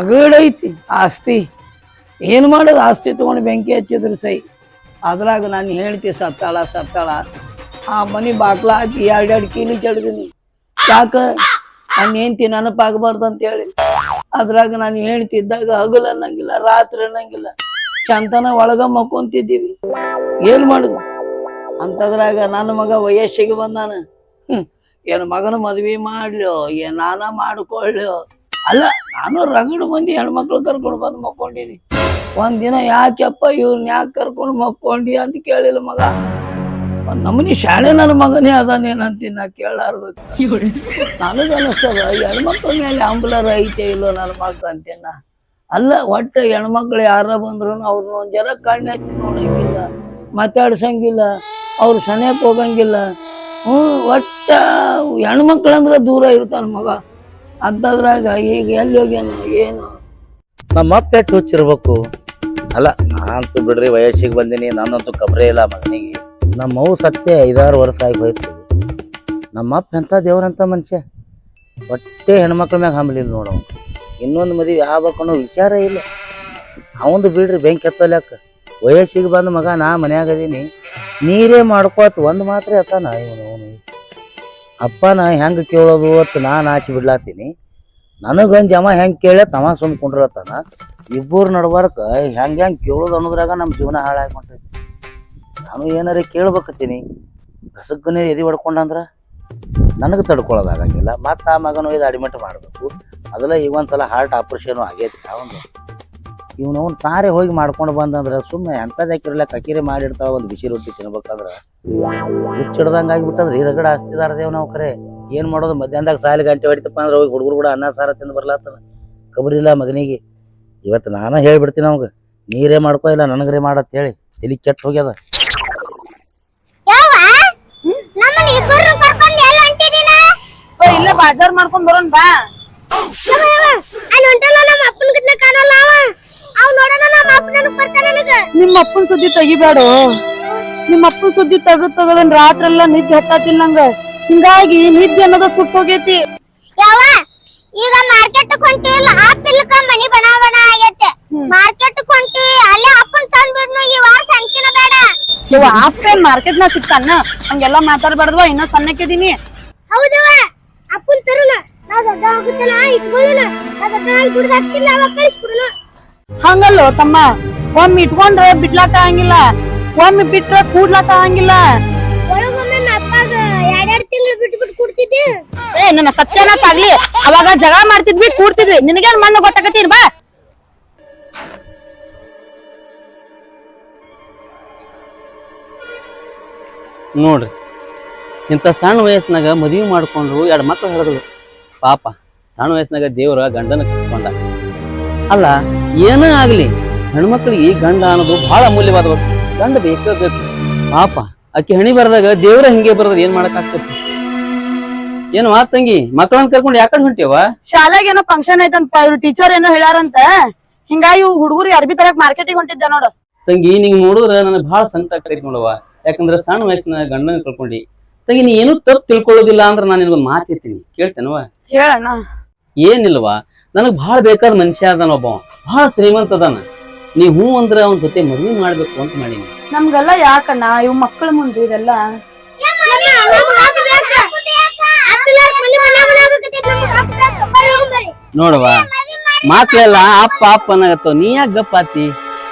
ರಗಡ್ ಐತಿ, ಆಸ್ತಿ. ಏನು ಮಾಡೋದು ಆಸ್ತಿ ತಗೊಂಡು ಬೆಂಕಿ ಹಚ್ಚಿದ್ರು ಸೈ. ಅದ್ರಾಗ ನಾನು ಹೇಳ್ತಿ, ಸತ್ತಾಳ ಸತ್ತಾಳ. ಆ ಮನಿ ಬಾಟ್ಲ ಹಾಕಿ ಎರಡೆರಡು ಕೀಲಿ ಚಡ್ದೀನಿ ಯಾಕ? ನಾನು ಹೆಂಡತಿ ನೆನಪಾಗಬಾರ್ದು ಅಂತ ಹೇಳಿ ಅದ್ರಾಗ ನಾನು ಹೇಳ್ತಿದ್ದಾಗ ಹಗಲು ಅನ್ನಂಗಿಲ್ಲ, ರಾತ್ರಿ ಅನ್ನಂಗಿಲ್ಲ. ಚಂತನ ಒಳಗ ಮಕ್ಕೊಂತಿದ್ದೀವಿ. ಏನು ಮಾಡುದು? ಅಂತದ್ರಾಗ ನನ್ನ ಮಗ ವಯಸ್ಸಿಗೆ ಬಂದಾನ. ಏನು ಮಗನ ಮದ್ವಿ ಮಾಡ್ಲೋ ಏನಾನ ನಾನ ಮಾಡ್ಕೊಳ್ಳೋ? ಅಲ್ಲ, ನಾನು ರಗಡು ಮಂದಿ ಹೆಣ್ಮಕ್ಳು ಕರ್ಕೊಂಡು ಬಂದು ಮಕ್ಕೊಂಡಿನಿ. ಒಂದಿನ ದಿನ ಯಾಕೆಪ್ಪ ಇವ್ರನ್ನ ಯಾಕೆ ಕರ್ಕೊಂಡು ಮಕ್ಕೊಂಡಿ ಅಂತ ಕೇಳಿಲ್ಲ ಮಗ. ಒಂದ್ ನಮನಿ ಶಾಲೆ ನನ್ನ ಮಗನೇ ಅದಾನೇನಂತೀನಿ ನಾ ಕೇಳಾರ್ದಕ್ಕ ನನಗ ಅನಿಸ್ತದ, ಹೆಣ್ಮಕ್ಳ ಮೇಲೆ ಆಂಬುಲರ್ ಐತೆ ಇಲ್ಲೋ ನನ್ನ ಮಗ ಅಂತೀನ ಅಲ್ಲ, ಒಟ್ಟು ಹೆಣ್ಮಕ್ಳು ಯಾರ ಬಂದ್ರು ಅವ್ರನ್ನ ಒಂದ್ ಜರ ಕಣ್ಣೆತ್ತಿ ನೋಡಂಗಿಲ್ಲ, ಮಾತಾಡ್ಸಂಗಿಲ್ಲ, ಅವ್ರು ಸನೇಕ್ ಹೋಗಂಗಿಲ್ಲ. ಹ್ಞೂ ಒಟ್ಟ ಹೆಣ್ಮಕ್ಳಂದ್ರೆ ದೂರ ಇರ್ತಾನ ಮಗ. ಅಂತದ್ರಾಗ ಈಗ ಎಲ್ಲಿ ಹೋಗಿ ಏನು? ನಮ್ಮ ಅಪ್ಪ ಎಷ್ಟು ಹುಚ್ಚಿರ್ಬೇಕು? ಅಲ್ಲ, ನಾನಂತೂ ಬಿಡ್ರಿ, ವಯಸ್ಸಿಗೆ ಬಂದೀನಿ, ನಾನಂತೂ ಕಬ್ರೇ ಇಲ್ಲ ಮಗನಿಗೆ. ನಮ್ಮ ಅವು ಸತ್ಯ ಐದಾರು ವರ್ಷ ಆಗಿ ಹೋಯ್ತು. ನಮ್ಮ ಅಪ್ಪ ಎಂಥ ದೇವ್ರಂತ ಮನುಷ್ಯ? ಒಟ್ಟೆ ಹೆಣ್ಮಕ್ಳ ಮ್ಯಾಗ ಹಂಬಲಿಲ್ಲ ನೋಡವ ಇನ್ನೊಂದು ಮದುವೆ ಆಗ್ಬೇಕು ಅನ್ನೋ ವಿಚಾರ ಇಲ್ಲ. ಅವಂದು ಬಿಡ್ರಿ, ಬೆಂಕಿ ಹತ್ತಲ್ಯಾಕ ವಯಸ್ಸಿಗೆ ಬಂದ ಮಗ ನಾ ಮನ್ಯಾಗ ಅದೀನಿ. ನೀರೇ ಮಾಡ್ಕೋತ ಒಂದು ಮಾತ್ರ ಎತ್ತಾನ? ಇವನು. ಅಪ್ಪನ ಹೆಂಗೆ ಕೇಳೋದು ಅಂತ ನಾನು ಆಚೆ ಬಿಡ್ಲಾತೀನಿ. ನನಗೊಂದು ಜಮ ಹೆಂಗೆ ಕೇಳ ತಮ ಸುಮ್ ಕುಂಡ್ರತಾನ ಇಬ್ಬರು ನಡ್ಬಾರ್ಕ ಹೆಂಗೆ ಹೆಂಗ್ ಕೇಳೋದು ಅನ್ನೋದ್ರಾಗ ನಮ್ಮ ಜೀವನ ಹಾಳಾಗ್ಬಿಟ್ಟೈತಿ ನಾನು ಏನಾರ ಕೇಳ್ಬೇಕತ್ತೀನಿ. ಕಸಕ್ಕನೇ ಎದಿ ಹೊಡ್ಕೊಂಡಂದ್ರ ನನಗೆ ತಡ್ಕೊಳ್ಳೋದಾಗಂಗಿಲ್ಲ ಮತ್ತು ಆ ಮಗನ ಇದು ಅಡ್ಮಿಟ್ ಮಾಡಬೇಕು. ಅದೆಲ್ಲ ಈಗ ಒಂದ್ಸಲ ಹಾರ್ಟ್ ಆಪ್ರೇಷನು ಆಗೈತಿ. ಅವನು ಇವ್ನು ಅವ್ನು ತಾರೇ ಹೋಗಿ ಮಾಡ್ಕೊಂಡು ಬಂದಂದ್ರೆ ಸುಮ್ಮನೆ ಎಂಥದ್ದು ಹಾಕಿರಲ್ಲ ಕಕೀರಿ ಮಾಡಿರ್ತಾವ ಒಂದು ಬಿಸಿ ರೊಟ್ಟಿ ತಿನ್ಬೇಕಂದ್ರೆ. ಹುಚ್ಚಿಡ್ದಂಗೆ ಆಗಿಬಿಟ್ಟಂದ್ರೆ ಈ ರಗಡ ಆಸ್ತಿದಾರದೇವ್ ನಾವು ಕರೆ ಏನು ಮಾಡೋದು ಮಧ್ಯಾಹ್ನದಾಗ ಸಾಲಿ ಗಂಟೆ ಹೊಡಿತಪ್ಪ ಅಂದ್ರೆ ಹೋಗಿ ಹುಡುಗರು ಕೂಡ ಅನ್ನ ಸಾರ ತಿಂದು ಬರ್ಲಾತನ ಕಬರಿಲ್ಲ ಮಗನಿಗೆ. ಇವತ್ತು ನಾನು ಹೇಳ್ಬಿಡ್ತೀನಿ ಅವಾಗ ನೀರೇ ಮಾಡ್ಕೋ ಇಲ್ಲ ನನಗರೇ ಮಾಡತ್ ಹೇಳಿ ತಲಿ ಕೆಟ್ಟ ಹೋಗ್ಯದ. ಇಲ್ಲೇ ಬಾಜಾರ್ ಮಾಡ್ಕೊಂಡ್ ಬರೋಣ ಬಾ. ಅಪ್ಪನ್ ಸುದ್ದಿ ತೆಗಿಬೇಡ. ನಿಮ್ಮ ಅಪ್ಪನ ಸುದ್ದಿ ತೆಗದ್ ತಗದನ್ ರಾತ್ರೆಲ್ಲ ನಿದ್ದೆ ಹತ್ತಾತಿಲ್ಲ ನಂಗ. ಹಿಂಗಾಗಿ ನಿದ್ದೆ ಅನ್ನೋದ ಸುಟ್ಟ ಹೋಗೈತಿ ಯಾವ ಈಗ ಮಾರ್ಕೆಟ್ ಕೊಂಟಿಲ್ಲ ಆ ಪಿಲ್ಕ ಮನಿ ಬಣಾವಣ ಬಣ ಆಗೈತೆ ಮಾರ್ಕೆಟ್ ಕೊಂಟಿ ಅಲ್ಲೇ ಅಪ್ಪನ್ ತಂದ್ಬಿಡ್ನು ಈ ವಾರ ಸಂಕಿನ ಬೇಡ. ಇವ ಅಪ್ಪ ಏನ್ ಮಾರ್ಕೆಟ್ನ ಸಿಗ್ತಾನ? ಹಂಗೆಲ್ಲ ಮಾತಾಡ್ಬಾರ್ದವ ಇನ್ನ ಸಣ್ಣಕ್ಕಿದೀನಿ ಹೌದವ ಅಪ್ಪನ್ ತರುಣ. ನಾ ದೊಡ್ಡ ಆಗುತ್ತನ ಇಟ್ಕೊಳ್ಳೋಣ. ನಾ ದೊಡ್ಡ ದುಡ್ದು ಹಾಕ್ತಿಲ್ಲ ಅವಾಗ ಕಳಿಸ್ಬಿಡುನು ಹಂಗಲ್ಲೋ ತಮ್ಮ? ಒಮ್ಮೆ ಇಟ್ಕೊಂಡ್ರೆ ಬಿಡ್ಲಾಕ ಹಂಗಿಲ್ಲ ಒಮ್ಮೆ ಬಿಟ್ರೆ ಕೂಡ್ಲಾಕ ಹಂಗಿಲ್ಲ ಒಳಗೊಮ್ಮೆ ನಮ್ಮ ಅಪ್ಪಗ ಎರಡೆರಡು ತಿಂಗಳು ಬಿಟ್ಟು ಬಿಟ್ಟು ಕೊಡ್ತಿದ್ದೆ. ಏ ನನ್ನ ಸತ್ಯನ ತಾಗಿ ಅವಾಗ ಜಗಳ ಮಾಡ್ತಿದ್ವಿ ಕೂಡ್ತಿದ್ವಿ. ನಿನಗೇನ್ ಮಣ್ಣು ಗೊತ್ತಾಗತ್ತೀರ್ ಬಾ. ನೋಡ್ರಿ ಇಂತ ಸಣ್ಣ ವಯಸ್ಸಿನಾಗ ಮದುವೆ ಮಾಡ್ಕೊಂಡ್ರು ಎರಡು ಮಕ್ಕಳು ಹೇಳಿದ್ರು ಪಾಪ ಸಣ್ಣ ವಯಸ್ಸಿನಾಗ ದೇವ್ರ ಗಂಡನ ಕಸ್ಕೊಂಡ. ಅಲ್ಲ ಏನೇ ಆಗಲಿ? ಹೆಣ್ಮಕ್ಳಿಗೆ ಗಂಡ ಅನ್ನೋದು ಬಹಳ ಅಮೂಲ್ಯವಾದ ವಸ್ತು. ಗಂಡ ಬೇಕೇ ಬೇಕು ಪಾಪ ಅಕ್ಕಿ ಹಣಿ ಬರೆದಾಗ ದೇವ್ರ ಹಿಂಗೆ ಬರೋದ್ ಏನ್ ಮಾಡಕ್ಕಾಗ್ತೈತಿ ಏನು ಮಾತ್ ತಂಗಿ ಮಕ್ಕಳನ್ನ ಕರ್ಕೊಂಡು ಯಾಕಡೆ ಹೊಂಟಿಯವ ಶಾಲೆಗೆ ಏನೋ ಫಂಕ್ಷನ್ ಐತಂತ ಇವ್ರು ಟೀಚರ್ ಏನೋ ಹೇಳ್ಯಾರಂತ. ಹಿಂಗಾಗಿ ಹುಡುಗರು ಅರ್ಬಿ ತರಕ್ ಮಾರ್ಕೆಟಿಗೆ ಹೊಂಟಿದ್ದೆ ನೋಡು. ತಂಗಿ ನಿಂಗ್ ನೋಡಿದ್ರೆ ನನಗೆ ಬಹಳ ಸಂತ ಆಗ್ತೈತಿ ನೋಡವ್ವ. ಯಾಕಂದ್ರೆ ಸಣ್ಣ ವಯಸ್ಸಿನ ಗಂಡನ ಕಳ್ಕೊಂಡಿ ತಂಗಿ ನೀ ಏನು ತಪ್ಪು ತಿಳ್ಕೊಳ್ಳೋದಿಲ್ಲ ಅಂದ್ರೆ ನಾನು ನಿನಗೊಂದು ಮಾತಿರ್ತೀನಿ ಕೇಳ್ತೇನವ ಹೇಳಣ್ಣ. ಏನಿಲ್ವಾ ನನಗ್ ಬಹಳ ಬೇಕಾದ ಮನುಷ್ಯ ಅದಾನ ಒಬ್ಬ ಬಹಳ ಶ್ರೀಮಂತ ಅದಾನ. ನೀ ಹೂ ಅಂದ್ರ ಅವನ ಜೊತೆ ಮದುವೆ ಮಾಡ್ಬೇಕು ಅಂತ ಮಾಡೀನಿ. ನಮ್ಗೆಲ್ಲ ಯಾಕಣ್ಣ ಇವ್ ಮಕ್ಕಳ ಮುಂದೆ ಇದೆಲ್ಲ? ನೋಡವ ಮಾತೆಲ್ಲ ಅಪ್ಪ ಅಪ್ಪ ಅನ್ನಗತ್ತವ ನೀ ಯಾಕೆ ಗಪ್ಪಾತಿ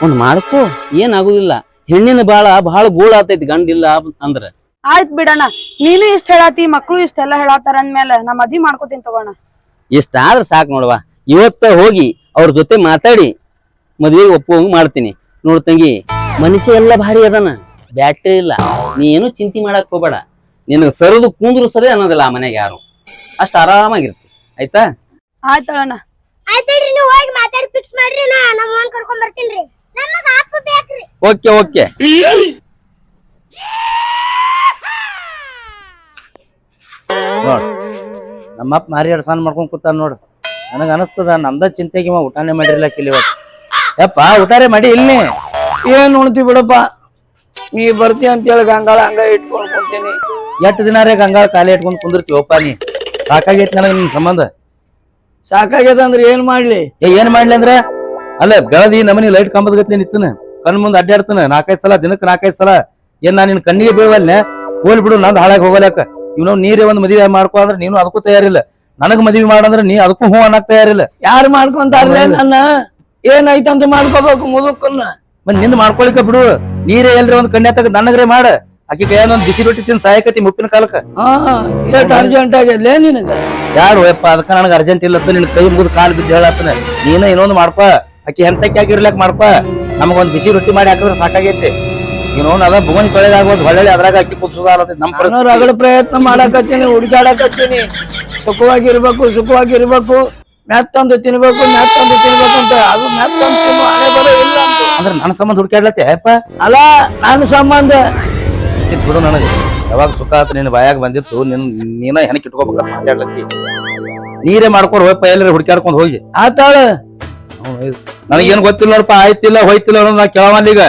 ಒಂದ್ ಮಾಡ್ಕೋ ಏನಾಗುದಿಲ್ಲ. ಹೆಣ್ಣಿನ ಬಾಳ ಬಹಳ ಗೋಳ ಆತೈತಿ ಗಂಡಿಲ್ಲ ಅಂದ್ರ. ಆಯ್ತ್ ಬಿಡಣ್ಣ ನೀನು ಇಷ್ಟ ಹೇಳಾತಿ ಮಕ್ಕಳು ಇಷ್ಟೆಲ್ಲ ಹೇಳತ್ತಾರ ಅಂದ್ಮೇಲೆ ನಾ ಮದ್ವಿ ಮಾಡ್ಕೋತೀನಿ ತಗೋಣ. ಇಷ್ಟಾದ್ರ ಸಾಕು ನೋಡವ ಇವತ್ತ ಹೋಗಿ ಅವ್ರ ಜೊತೆ ಮಾತಾಡಿ ಮದ್ವೆಗೆ ಒಪ್ಪುವಂಗ್ ಮಾಡ್ತೀನಿ. ನೋಡ್ ತಂಗಿ ಮನುಷ್ಯ ಎಲ್ಲ ಭಾರಿ ಅದಾನ. ಬ್ಯಾಟ್ರಿ ಇಲ್ಲ. ನೀ ಏನು ಚಿಂತೆ ಮಾಡಕ್ ಹೋಗ್ಬೇಡ. ನಿನ್ ಸರದು ಕೂಂದ್ರು ಸರಿ ಅನ್ನೋದಿಲ್ಲ ಆ ಮನೆಗೆ ಯಾರು. ಅಷ್ಟ ಆರಾಮಾಗಿರ್ತಿ. ಆಯ್ತಾ? ಆಯ್ತಣ್ಣ ಮಾರಿ ನೀವು ಹೋಗಿ ಮಾತಾಡಿ ಫಿಕ್ಸ್ ಮಾಡ್ರಿ ನಾ ನಮ್ಮ ಅವ್ವನ್ ಕರ್ಕೊಂಡ್ ಬರ್ತೀನ್ರಿ. ನಮಗ ಅಪ್ಪ ಬೇಕ್ರಿ. Okay okay. ನೋಡ್ ನಮ್ಮ ಅಪ್ಪ ಮಾರಿ ಸಣ್ಣ ಮಾಡ್ಕೊಂಡ್ ಕೂತಾನ ನೋಡು. ನನಗೆ ಅನಸ್ತದ ನಮ್ದ ಚಿಂತೆಗೆ ಊಟಾನೆ ಊಟನೇ ಮಾಡಿರ್ಲಿಲ್ಲ ಇಲ್ಲಿ ಇವತ್ತು. ಯಪ್ಪ ಊಟಾರೆ ಮಾಡಿ ಇಲ್ಲಿ. ಏನ್ ಉಣ್ತಿ ಬಿಡಪ್ಪ? ನೀ ಬರ್ತಿ ಅಂತೇಳಿ ಗಂಗಾಳ ಹಂಗ ಇಟ್ಕೊಂಡ್ ಕುಂತೀನಿ. ಎಷ್ಟು ದಿನ ರೇ ಗಂಗಾಳ ಕಾಲಿ ಇಟ್ಕೊಂಡ್ ಕುಂದಿರ್ತೀವಪ್ಪ ನೀ ಸಾಕಾಗೈತಿ ನನಗೆ ನಿಮ್ ಸಂಬಂಧ. ಸಾಕಾಗ್ಯದ ಅಂದ್ರೆ ಏನ್ ಮಾಡ್ಲಿ? ಏ ಏನ್ ಮಾಡ್ಲಿ ಅಂದ್ರೆ? ಅಲ್ಲ ಬೆಳದಿ ನಮನಿ ಲೈಟ್ ಕಂಬದ ಗತ್ಲೆ ನಿತ್ತನ ಕಣ್ ಮುಂದ್ ಅಡ್ಡಾಡ್ತಾನ. ನಾಲ್ಕೈದು ಸಲ ದಿನಕ್ಕೆ ನಾಲ್ಕೈದು ಸಲ. ಏನ್ ನಾ ನಿನ್ ಕಣ್ಣಿಗೆ ಬೀಳವಲ್ನೆ? ಹೋಲ್ ಬಿಡು ನಂದು ಹಾಳಾಗಿ ಹೋಗಲಕ್ಕ ಇವ್ನು ನೀರೇ ಒಂದ್ ಮದುವೆ ಮಾಡ್ಕೊ ಅಂದ್ರೆ ನೀನು ಅದಕ್ಕೂ ತಯಾರಿಲ್ಲ. ನನಗ್ ಮದ್ವಿ ಮಾಡಂದ್ರೆ ನೀ ಅದಕ್ಕೂ ಹೂ ಅನ್ನಕ್ ತಯಾರಿಲ್ಲ. ಯಾರು ಮಾಡ್ಕೊಂತಾರ್ಲೆ ನನ್ನ? ಏನಾಯ್ತಂತ ಮಾಡ್ಕೋಬೇಕು ಮುದುಕನ್ನ? ಮತ್ನಿಂದ ಮಾಡ್ಕೊಳಿಕ ಬಿಡು. ನೀರೇ ಎಲ್ರಿ ಒಂದ್ ಕಣ್ಣೆ ತಗ ನನಗ್ರೆ ಮಾಡ. ಆಕಿ ಏನೊಂದ್ ಬಿಸಿ ರೊಟ್ಟಿ ತಿನ್ ಸಾಯಕತಿ ಮುಪ್ಪಿನ ಕಾಲಕ್ಕ. ಎಷ್ಟು ಅರ್ಜೆಂಟ್ ಆಗ್ಯದ್ಲೇ ನಿನಗ? ಯಾರು ಯಪ್ಪ ಅದಕ್ಕ ನನಗ ಅರ್ಜೆಂಟ್ ಇಲ್ಲ ನಿನ್ ಕೈ ಮುಗಿದು ಕಾಲ್ ಬಿದ್ದು ಹೇಳತ್ತನ ನೀನ ಇನ್ನೊಂದು ಮಾಡ್ಪ. ಆಕಿ ಹೆಂತಕ್ಕೆ ಆಗಿರ್ಲಕ್ ಮಾಡ್ಪ. ನಮಗೊಂದ್ ಬಿಸಿ ರೊಟ್ಟಿ ಮಾಡಿ ಹಾಕಿದ್ರೆ ಸಾಕಾಗೈತಿ. ಇನ್ನೊಂದ್ ಅದ ಭುವನ್ ತೊಳೆದಾಗೋದು ಹೊಳ್ಳಿ ಅದ್ರಾಗ ಅಕ್ಕಿ ಕುದಿಸೋದಾಲತ್ತ ನಮ್ ನಾನು ಪರಿಸ್ಥಿತಿ ರಗಡ ಪ್ರಯತ್ನ ಮಾಡಕತ್ತೀನಿ ಹುಡುಕಾಡಕತ್ತೀನಿ ಸುಖವಾಗಿರ್ಬೇಕು ಸುಖವಾಗಿರ್ಬೇಕು. ಮೆತ್ತಂದು ತಿನ್ಬೇಕು ಮೆತ್ತಂದು ತಿನ್ಬೇಕು ಅಂತ. ಅದು ಮೆತ್ತಂದು ತಿನ್ನು ಹಣೆ ಬರೋ ಇಲ್ಲ ಅಂತ. ಅಂದ್ರ ನನ್ನ ಸಂಬಂಧ ಹುಡುಕಾಡ್ಲತ್ತೆ ಅಪ್ಪ ಅಲ್ಲ ನನ್ನ ಸಂಬಂಧ. ಬಿಡು ನನಗೆ. ಯಾವಾಗ ಸುಖ ಆತ ನಿನ್ನ ಬಾಯಾಗ ಬಂದಿತ್ತು ನಿನ್ ನೀನ ಹೆಣಕ್ ಇಟ್ಕೋಬೇಕಂತ ಮಾತಾಡ್ಲತ್ತಿ. ನೀರೇ ಮಾಡ್ಕೊಂಡು ಹೋಯಪ್ಪ ಎಲ್ಲರೂ ಹುಡುಕಾಡ್ಕೊಂಡು ಹೋಗಿ. ಆತಾಳ ನನಗೇನು ಗೊತ್ತಿಲ್ಲ ನೋಡಪ್ಪ ಆಯ್ತಿಲ್ಲ ಹೋಯ್ತಿಲ್ಲ ಅನ್ನೋದು ನಾ ಕೇಳವಲ್ಲ ಈಗ.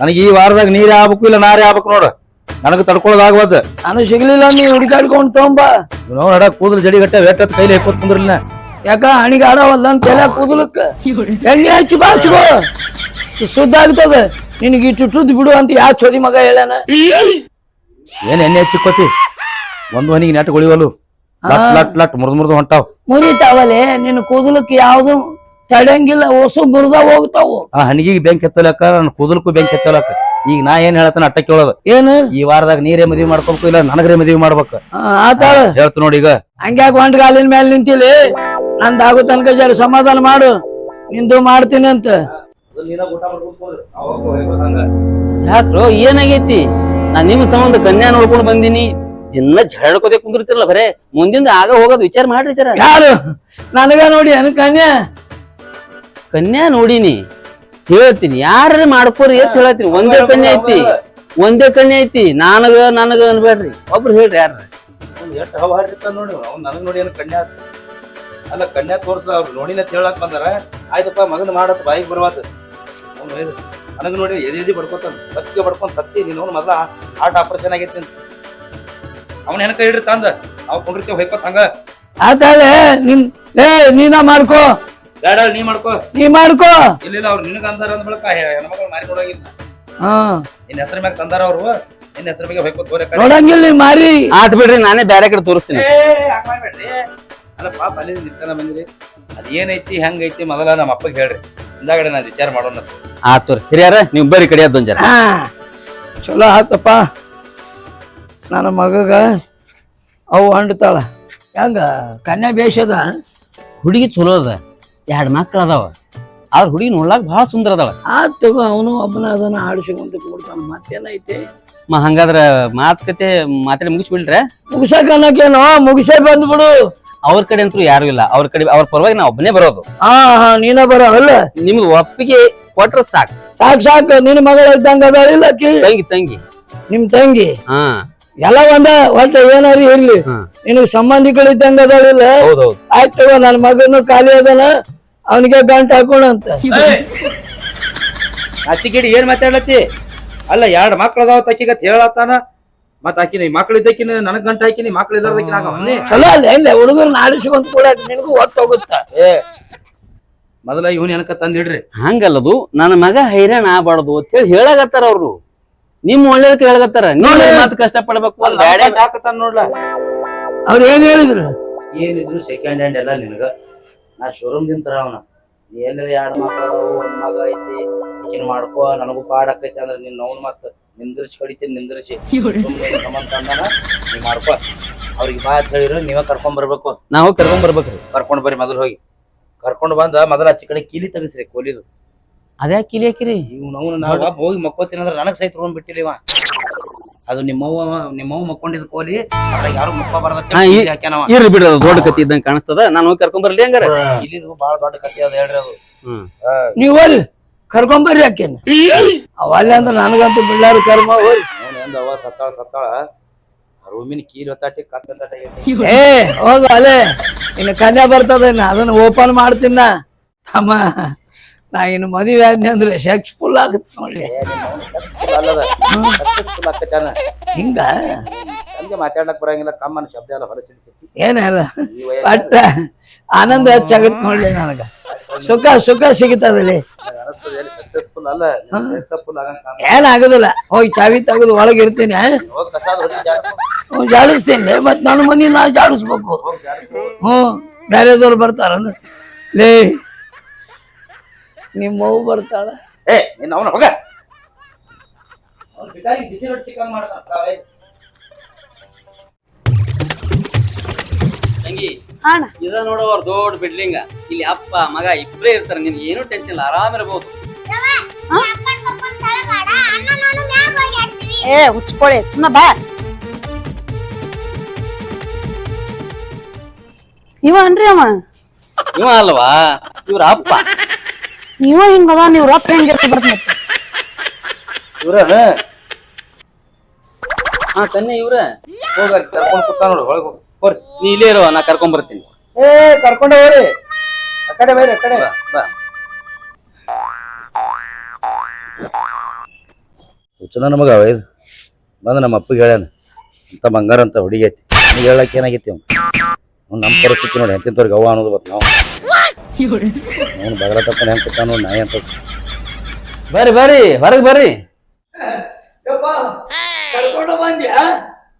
ನನಗೆ ಈ ವಾರದಾಗ ನೀರೇ ಆಗ್ಬೇಕು ಇಲ್ಲ ನಾರೇ ಆಗ್ಬೇಕು ನೋಡು. ನನಗೆ ತಡ್ಕೊಳ್ಳೋದಾಗ್ಬೋದು ನಾನು ಸಿಗ್ಲಿಲ್ಲ ನೀ ಹುಡುಕಾಡ್ಕೊಂಡು ತಗೊಂಬ ನೋಡ ಕೂದಲು ಜಡಿಗಟ್ಟೆ ವೇಟ್ ಹತ್ತು ಕೈಲಿ ಹಾಕೋತ್ ಕುಂದ್ರಲ್ಲ ಯಾಕ ಹಣಿಗೆ ಆಡವಲ್ಲ ಅಂತ ಎಲ್ಲ ಕೂದಲಕ್ಕ? ಎಣ್ಣೆ ಹಚ್ಚಿ ಬಾಚ್ಕೋ ಶುದ್ಧ ಆಗ್ತದ. ನಿನಗೆ ಇಟ್ಟು ಬಿಡು ಅಂತ ಯಾ ಚೋದಿ ಮಗ ಹೇಳನ ಏನ್ ಎಣ್ಣೆ ಹಚ್ಚಿಕೋತಿ ಒಂದ್ ಮನಿಗೆ ನೆಟ್ ಲಟ್ ಲಟ್ ಲಟ್ ಮುರಿದು ಮುರ್ದು ಹೊಂಟಾವ್. ಮುರಿತಾವಲೆ ನಿನ್ನ ಕೂದಲಕ್ಕೆ ಯಾವ್ದು ತಡಂಗಿಲ್ಲ ಹೊಸು ಮುರಿದ ಹೋಗ್ತಾವು. ಆ ಹನಿಗಿಗೆ ಬೆಂಕಿ ಎತ್ತಲಕ್ಕ ನನ್ನ ಕೂದಲಕ್ಕೂ ಬೆಂಕಿ ಎತ್ತಲಕ್ಕ. ಈಗ ನಾ ಏನ್ ಹೇಳ್ತಾನ ಅಟ್ಟ ಕೇಳೋದು. ಏನು? ಈ ವಾರದಾಗ ನೀರೇ ಮದ್ವಿ ಮಾಡ್ಕೊಬೇಕು ಇಲ್ಲ ನನಗ್ರೆ ಮದ್ವಿ ಮಾಡ್ಬೇಕು? ಆ, ಆತಾಳ ಹೇಳ್ತು ನೋಡಿ ಈಗ. ಹಂಗ್ಯಾಕ ಕಾಲಿನ ಮೇಲೆ ನಿಂತಿಲಿ? ನಂದಾಗೋ ತನಕ ಜರ ಸಮಾಧಾನ ಮಾಡು. ನಿಂದು ಮಾಡ್ತೀನಿ ಅಂತ. ಯಾಕ್ರೋ ಏನಾಗೈತಿ? ನಾ ನಿಮ್ ಸಂಬಂಧ ಕನ್ಯಾ ನೋಡ್ಕೊಂಡು ಬಂದಿನಿ. ಇನ್ನ ಜಡ್ಕೋತೆ ಕುಂದಿರ್ತಿರಲ್ಲ ಬರೇ. ಮುಂದಿಂದ ಆಗ ಹೋಗೋದು ವಿಚಾರ ಮಾಡ್ರಿ ಜರ. ಯಾರು? ನನಗ ನೋಡಿ ಅನ್ ಕನ್ಯಾ. ಕನ್ಯಾ ನೋಡಿನಿ. ಹೇಳ್ತೀನಿ. ಯಾರು ಮಾಡ್ಕೋರಿ ಅಂತ ಹೇಳತ್ತೀನಿ ಒಂದೇ ಕನ್ಯಾ ಐತಿ. ಒಂದೇ ಕನ್ಯಾ ಐತಿ. ನನಗ ನನಗ ಅನ್ಬೇಡ್ರಿ ಒಬ್ರು ಹೇಳ್ರಿ ಯಾರ ನೋಡಿ. ನೋಡಿ ಕನ್ಯಾ. ಅಲ್ಲ ಕನ್ಯಾ ತೋರ್ಸ ಅವ್ರು. ನೋಡಿನ ಹೇಳಕ್ ಬಂದಾರ. ಆಯ್ತಪ್ಪ ಮಗನ ಮಾಡತ್ ಬಾಯಿಗೆ ಬರ್ವಾತ. ಅವ್ನು ಹೇಳಿದ. ನನಗ್ ನೋಡಿ ಎದೆ ಎದಿ ಬಡ್ಕೋತಾನ. ಸತ್ಯ ಬಡ್ಕೊಂಡ್ ಸತ್ತಿ ನೀನು ಅವ್ನು ಮೊದ್ಲ ಹಾರ್ಟ್ ಆಪರೇಷನ್ ಆಗೈತಿ ಅಂತ ಅವನ ಇಡ್ರಿ ತಂದ. ಅವ್ ಕುಂಡಿರ್ತೀವಿ ಹೊಯ್ಕೋತ್ ಹಂಗ. ಆತಾಳೆ ನಿನ್ ಏ ನೀನ ಮಾಡ್ಕೋ. ಬೇಡ ನೀ ಮಾಡ್ಕೋ. ನೀ ಮಾಡ್ಕೋ. ಇಲ್ಲ ಅವ್ರು ನಿನಗ ಅಂದಾರ ಅಂದ್ ಬಳಕ ಹೆಣ್ಮಕ್ಳು ಮಾರಿ ನೋಡೋಗಿಲ್ಲ ಹಾ. ನಿನ್ನ ಹೆಸರ ಮ್ಯಾಗ ತಂದಾರ ಅವ್ರು. ನಿನ್ನ ಹೆಸರ ಮ್ಯಾಗ ಹೊಯ್ಕೋತ ಹೋರೆ ನೋಡಂಗಿಲ್ಲ ನೀ ಮಾರಿ. ಆಟ ಬಿಡ್ರಿ ನಾನೇ ಬ್ಯಾರೆ ಕಡೆ ತೋರಿಸ್ತೀನಿ. ಏ, ಹಂಗ್ ಮಾಡ್ಬೇಡ್ರಿ. ಅಲ್ಲ ಪಾಪ ಅಲ್ಲಿ ನಿಂತಾನ ಬಂದಿರಿ. ಅದೇನೈತಿ ಏನೈತಿ ಹೆಂಗೈತಿ ಮೊದಲ ನಮ್ಮ ಅಪ್ಪಗೆ ಹೇಳ್ರಿ. ಹಿಂದಾಗಡೆ ನಾನು ವಿಚಾರ ಮಾಡೋಣ ಆತು ರೀ ಹಿರಿಯಾರ ನೀವು ಬರ್ರಿ ಕಡೆ ಅದ್ದೊಂದ್ ಜರ ಚಲೋ ಆತಪ್ಪ. ನನ್ನ ಮಗಗ ಅವು ಅಂಡ್ತಾಳ. ಹೆಂಗ? ಕನ್ಯಾ ಬೇಷದ ಹುಡುಗಿ ಚಲೋ ಅದ. ಎರಡು ಮಕ್ಳು ಅದಾವ. ಆದ್ರ ಹುಡುಗಿ ನೋಡ್ಲಾಕ್ ಬಹಳ ಸುಂದರ ಅದಾಳ. ಆತ್ ತಗೋ ಅವನು ಒಬ್ಬನ ಅದನ್ನ ಆಡಿಸ್ಕೊಂತ ಕೊಡ್ತಾನ ಮತ್ತೇನೈತಿ ಮ ಹಂಗಾದ್ರ ಮಾತುಕತೆ ಮಾತಾಡಿ ಮುಗಿಸ್ಬಿಡ್ರೆ ಮುಗಿಸಕ್ ಅನ್ನಕೇನೋ? ಮುಗಿಸೇ ಬಂದ್ಬಿಡು. ಅವ್ರ ಕಡೆ ಅಂತೂ ಯಾರು ಇಲ್ಲ. ಅವ್ರ ಕಡೆ ಅವ್ರ ಪರವಾಗಿ ನಾ ಒಬ್ಬನೇ ಬರೋದು. ಹಾ ಹಾ ನೀನ ಬರೋ ಅಲ್ಲ? ನಿಮ್ದು ಒಪ್ಪಿಗೆ ಕೊಟ್ರ ಸಾಕು. ಸಾಕ್ ಸಾಕು. ನಿನ್ ಮಗಳ ಇದ್ದಂಗ ತಂಗಿ ತಂಗಿ. ನಿಮ್ ತಂಗಿ? ಹಾ. ಎಲ್ಲ ಒಂದ ಒಟ್ಟ ಏನಾರು ಇರ್ಲಿ. ಹ್ಮ್. ನಿನಗ್ ಸಂಬಂಧಿಗಳು ಇದ್ದಂಗ ಅದಾಳಿಲ್ಲ ಹೌದೌದು ಆಯ್ತು ತಗೋ ನನ್ನ ಮಗನು ಖಾಲಿ ಅದನ. ಅವನಿಗೆ ಗಂಟು ಹಾಕೋಣ ಅಂತ. ಅಚ್ಚಿಗಿಡಿ ಏನ್ ಮಾತಾಡ್ಲತ್ತಿ? ಅಲ್ಲ ಎರಡ್ ಮಕ್ಳದಾವ ಅದಾವ ತಕ್ಕಿಗ ಹೇಳತ್ತಾನ. ಮತ್ ಹಾಕಿನಿ ಮಕ್ಳು ಇದ್ದಕ್ಕಿನ ನನಗ್ ಗಂಟ ಹಾಕಿನಿ ಮಕ್ಳು ಇಲ್ಲಾರ್ದಕ್ಕಿನ ಆಗವನ್ನಿ ಚಲೋ ಅಲ್ಲ ಇಲ್ಲ ಕೂಡ ನಿನಗೂ ಒತ್ತು ಹೋಗುತ್ತ? ಮೊದಲ ಇವನ್ ಏನಕ್ಕ ತಂದಿಡ್ರಿ? ಹಂಗಲ್ಲದು ನನ್ನ ಮಗ ಹೈರಾಣ ಆಗ್ಬಾರ್ದು ಅಂತ ಹೇಳಿ ಹೇಳಾಗತ್ತಾರ ಅವ್ರು. ನಿಮ್ ಒಳ್ಳೇದಕ್ಕೆ ಹೇಳಗತ್ತಾರ ನೋಡಿ ಕಷ್ಟ ಪಡ್ಬೇಕು ಹಾಕತಾನ ನೋಡ್ಲ? ಅವ್ರು ಏನ್ ಹೇಳಿದ್ರು? ಏನಿದ್ರು ಸೆಕೆಂಡ್ ಹ್ಯಾಂಡ್ ಎಲ್ಲ ನಿನಗ. ನಾ ಶೋರೂಮ್ ದಿಂತರ ಅವನ. ನೀ ಎಲ್ಲರ ಎರಡ್ ಒಂದ್ ಮಗ ಐತಿ. ಈಕಿನ ಮಾಡ್ಕೋ ನನಗೂ ಪಾಡ್ ಆಕೈತಿ ಅಂದ್ರೆ ನಿನ್ನ ಅವ್ನ ಮತ್ತ ನಿಂದ್ರಿಸಿ. ಕಡಿತೀನಿ ನಿಂದ್ರಿಸಿ ಸಂಬಂಧ ತಂದಾನ ನೀ ಮಾಡ್ಕೋ. ಅವ್ರಿಗೆ ಬಾ ಅಂತ ಹೇಳಿರು ನೀವೇ ಕರ್ಕೊಂಡ್ ಬರ್ಬೇಕು. ನಾವು ಕರ್ಕೊಂಡ್ ಬರ್ಬೇಕ್ರಿ. ಕರ್ಕೊಂಡ್ ಬರ್ರಿ ಮೊದಲು ಹೋಗಿ. ಕರ್ಕೊಂಡ್ ಬಂದ ಮೊದಲ ಆಚೆ ಕಡೆ ಕೀಲಿ ತೆಗಿಸ್ರಿ ಕೋಲಿದು. ಅದ್ಯಾ ಕಿಲಿ ಹಾಕಿರಿ. ಇವ್ ನಾವು ನಾವು ಹೋಗಿ ಮಕ್ಕೋತೀನಿ ಅಂದ್ರೆ ನನಗ್ ಸಹಿತ ತಗೊಂಡ್ ಬಿಟ್ಟಿಲ್ಲ ಇವ. ಅದು ನಿಮ್ಮವ್ವ ನಿಮ್ಮವ್ವ ಮಕ್ಕೊಂಡಿದ್ ಕೋಲಿ ಅದ್ರಾಗ ಯಾರು ಮಕ್ಕ ಹಾ, ಈ- ಬರದ ಹಾಕ್ಯಾನವ ಇರ್ಲಿ ಬಿಡ್ರಿ ಅದು ದೊಡ್ಡ ಕತ್ತಿ ಇದ್ದಂಗೆ ಕಾಣಿಸ್ತದ. ನಾನು ಹೋಗಿ ಕರ್ಕೊಂಡ್ ಬರ್ಲಿ ಹಂಗಾರ. ಇಲ್ಲಿದು ಬಾಳ ದೊಡ್ಡ ಕಥೆ ಅದ ಹೇಳ್ರಿ ಅದು. ನೀವು ನೀವ್ ಕರ್ಕೊಂಬರ್ರಿ ಆಕೇನ. ಅವಲ್ಲ ಅಂದ್ರೆ ನನಗಂತೂ ಬಿಳ್ಳಾರು ಕರ್ಮ ಹೋಗಿ ಎಂದ ಸತ್ತಾಳ ಸತ್ತಾಳ. ರೂಮಿನ ಕೀಲ್ ಹೊತ್ತಾಟಿ ಕತ್ ಹೊತ್ತಾಟಿ ಏ ಹೋಗ ಅಲೆ ಇನ್ನು ಕನ್ಯಾ ಬರ್ತದ ಅದನ್ನ ಓಪನ್ ಮಾಡ್ತೀನ ತಮ್ಮ ನಾ ಇನ್ನು ಮದುವೆ ಆದ್ನಿ ಅಂದ್ರೆ ಸೆಕ್ಸ್ ಫುಲ್ ಆಗುತ್ತೆ ನೋಡಿ. ಹಿಂಗ? ಚಂದ ಮಾತಾಡಕ್ ಬರಂಗಿಲ್ಲ ಕಮ್ಮನ ಶಬ್ದ ಎಲ್ಲ ಹೊರ ಸಿಡಿಸಿ ಏನಲ್ಲ ವಯಸ್ಸಿನಾಗ ಆನಂದ ಹೆಚ್ಚಾಗತ್ ನೋಡ್ಲಿ ನನಗ. ಸುಖ ಸುಖ ಸಿಗುತ್ತದಲ್ಲಿ ಸಕ್ಸಸ್ಫುಲ್ ಅಲ್ಲ ಸಕ್ಸಸ್ಫುಲ್ ಆಗಂಗ್ ಕಾಣ ಏನಾಗುದಿಲ್ಲ ಹೋಗಿ ಚಾವಿ ತೆಗೆದು ಒಳಗೆ ಇರ್ತೀನಿ ಜಾಡಿಸ್ತೀನಿ. ಮತ್ ನನ್ನ ಮನಿ ನಾ ಜಾಡಿಸ್ಬೇಕು. ಹ್ಮ್ ಬೇರೆದವ್ರು ಬರ್ತಾರ ಲೇ ನಿಮ್ಮ ಮಗು ಬರ್ತಾಳ. ಏ ನೀನ್ ಅವನ ಹೋಗ. ಬಿಸಿ ರೊಟ್ಟಿ ಚಿಕನ್ ಮಾಡ್ತಾರೆ. ತಂಗಿ. ಇದ ನೋಡು ಅವ್ರ ದೊಡ್ಡ ಬಿಲ್ಡಿಂಗ್ ಇಲ್ಲಿ ಅಪ್ಪ ಮಗ ಇಬ್ಬರೇ ಇರ್ತಾರೆ ನಿನ್ ಏನು ಟೆನ್ಷನ್ ಇಲ್ಲ ಆರಾಮ್ ಇರ್ಬೋದು. ಅಪ್ಪನ್ ಕರ್ಕೊಂಡ್ ಕೆಳಗ್ ಆಡ, ಅಣ್ಣ ನಾನು ಮ್ಯಾಗ್ ಹೋಗಿ ಆಡ್ತೀವಿ. ಏ ಹುಚ್ಕೊಳೆ ಸುಮ್ಮ ಬಾ. ಇವ ಅನ್ರಿ ಅವ? ಇವ ಅಲ್ವಾ? ಇವ್ರ ಅಪ್ಪ. ಇವ ಹಿಂಗದ ನೀವ್ ರೊಕ್ಕ ಹೆಂಗ್ ಇರ್ತ ಬರ್ತ ಇವ್ರೇನ? ಹಾ ತನ್ನೆ ಇವ್ರ. ಹೋಗ್ ಅಲ್ಲಿ ಕರ್ಕೊಂಡ್ ಕೂತಾನ ನೋಡು ಒಳಗ್ ಹೋಗ್. ಹೋರಿ. ನೀ ಇಲ್ಲೇ ಇರೋ ನಾ ಕರ್ಕೊಂಡ್ ಬರ್ತೀನಿ. ಏ ಕರ್ಕೊಂಡೆ ಹೋರಿ ಆ ಕಡೆ ಬೈರಿ ಆ ಕಡೆ. ಬಾ ಬಾ. ಹುಚ್ಚನ ನಮಗ ಇದು? ಬಂದ ನಮ್ಮ ಅಪ್ಪಗೆ ಹೇಳ್ಯಾನ ಅಂತ ಬಂಗಾರ ಅಂತ ಹುಡುಗಿ ಐತಿ. ನೀ ಹೇಳಕ್ ಏನಾಗೈತಿ ಅವ್ನು? ಅವ್ನು ನಮ್ಮ ಪರಿಸ್ಥಿತಿ ನೋಡಿ ಎಂತಿಂತವ್ರಿಗೆ ಅವ್ವ ಅನ್ನೋದು ಬತ್ ನಾವು. ಅವ್ನು ಬಗಲ ತಪ್ಪ ಹೆಂಗ್ ಕೂತಾನ ನೋಡಿ ನಾಯಿ ಅಂತ. ಬರ್ರಿ ಬರ್ರಿ ಹೊರಗ್ ಬರ್ರಿ. ಯಪ್ಪ ಕರ್ಕೊಂಡು ಬಂದ್ಯಾ?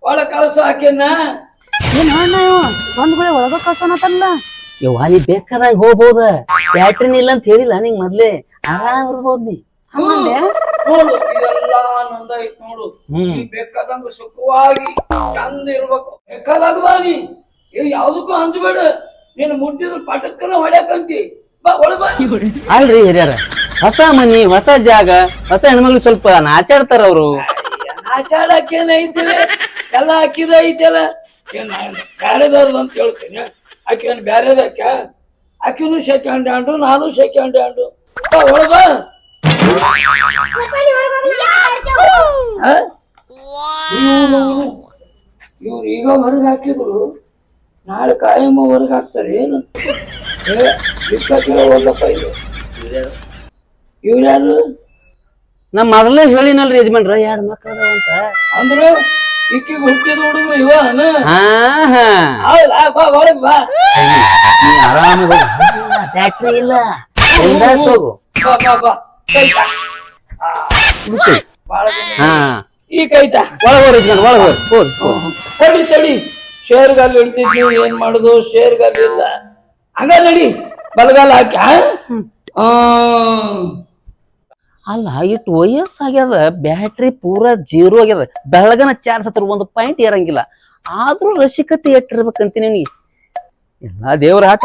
ಒಳ ಕಳ್ಸು ಆಕಿನ್ನ ಏನ್ ಅಣ್ಣ ಇವ ಒಂದ್ ಗುಳೆ ಒಳಗ ಕಳ್ಸೋನತ್ತಲ್ಲ ಯವ್ವ ನೀ ಬೇಕಾದಾಗ ಹೋಗ್ಬೋದ. ಬ್ಯಾಟ್ರಿನ ಇಲ್ಲ ಅಂತ ಹೇಳಿಲ್ಲ ನಿಂಗ್ ಮೊದ್ಲೇ. ಆರಾಮ್ ಇರ್ಬೋದ್ ನೀ. ಹಂಗಂದೆ ನೋಡು ಇದೆಲ್ಲ ನಂದ ಐತ್ ನೋಡು. ಹ್ಮ್. ನೀ ಬೇಕಾದಂಗ ಸುಖವಾಗಿ ಚಂದ ಇರ್ಬೇಕು. ಬೇಕಾದಾಗ ಬಾ ನೀ. ಈಗ ಯಾವ್ದಕ್ಕೂ ಹಂಚ್ಬೇಡ. ನೀನು ಮುಟ್ಟಿದ್ರ ಪಟಕ್ಕನ ಹೊಡ್ಯಾಕಂತಿ. ಬಾ ಒಳ ಬಾ. ಅಲ್ರಿ ಹಿರಿಯರ ಹೊಸ ಮನಿ ಹೊಸ ಜಾಗ ಹೊಸ ಹೆಣ್ಮಕ್ಳು ಸ್ವಲ್ಪ ನಾಚಾಡ್ತಾರ ಅವ್ರು ಆಚಾಡಕ್ಕೇನೈತಿ ಏನೈತಿ ಎಲ್ಲ ಹಾಕಿದ ಐತಲ್ಲ. ಏನ್ ಬ್ಯಾರೆದವ್ರದ್ದು ಅಂತ ಹೇಳ್ತೀನಿ. ಆಕೆ ಏನ್ ಬ್ಯಾರೆದಕ್ಕ? ಆಕಿನೂ ಸೆಕೆಂಡ್ ಹ್ಯಾಂಡು ನಾನು ಸೆಕೆಂಡ್ ಹ್ಯಾಂಡು ಬಾ ಒಳ ಬಾ. ಕರ್ಕೊಂಡ್ ಹೊರ್ಗ್ ಹೋಗಿ ಆಡ್ತೇವೆ. ಇವ್ರು ಈಗ ಹೊರಗೆ ಹಾಕಿದ್ರು. ನಾಳೆ ಕಾಯಮ್ಮ ಹೊರಗೆ ಹಾಕ್ತಾರೆ. ಏನು? ಇಪ್ಪತ್ತಿರೋ ಹೋಗಪ್ಪ ಇದು. ಇವ್ರು ಯಾರು? ನಾ ಮೊದಲೇ ಹೇಳಿನಲ್ರಿ ಯಜಮಾನ್ರ ಎರಡು ಮಕ್ಕಳು ಅಂತ. ಅಂದ್ರೆ? ಈಕಿಗೆ ಹುಟ್ಟಿದ ಹುಡುಗರು ಇವನ ಹಾ ಹಾ. ಹೌದಾ ಬಾ ಒಳಗ್ ಬಾ. ನೀ ಆರಾಮ ಫ್ಯಾಕ್ಟ್ರಿ ಇಲ್ಲ. ಬಿಂದಾಸ್ ಹೋಗು. ಬಾ ಬಾ ಬಾ. ಕೈತಾ? ಬಾಳ ಹಾ. ಈ ಕೈತಾ? ಒಳಗ್ ಹೋರಿ ಒಳಗ್ ತಡಿ ಶೇರ್ಗಾಲ್ ಹಿಡ್ತಿದ್ವಿ ಏನ್ ಮಾಡುದು? ಶೇರ್ಗಾಲ್ ಇಲ್ಲ. ಹಂಗ ನಡಿ. ಬಲಗಾಲ ಹಾಕಿ ಆ? ಅಲ್ಲ ಇಟ್ಟು ವಯಸ್ಸಾಗ್ಯದ ಬ್ಯಾಟ್ರಿ ಪೂರಾ ಜೀರೋ ಆಗ್ಯದ. ಬೆಳಗನ ಚಾರ್ಜ್ ಹತ್ರ ಒಂದು ಪಾಯಿಂಟ್ ಏರಂಗಿಲ್ಲ. ಆದ್ರೂ ರಸಿಕತೆ ಎಟ್ಟಿರ್ಬೇಕಂತ ನಿನಗೆ? ಎಲ್ಲ ದೇವ್ರ ಆಟ.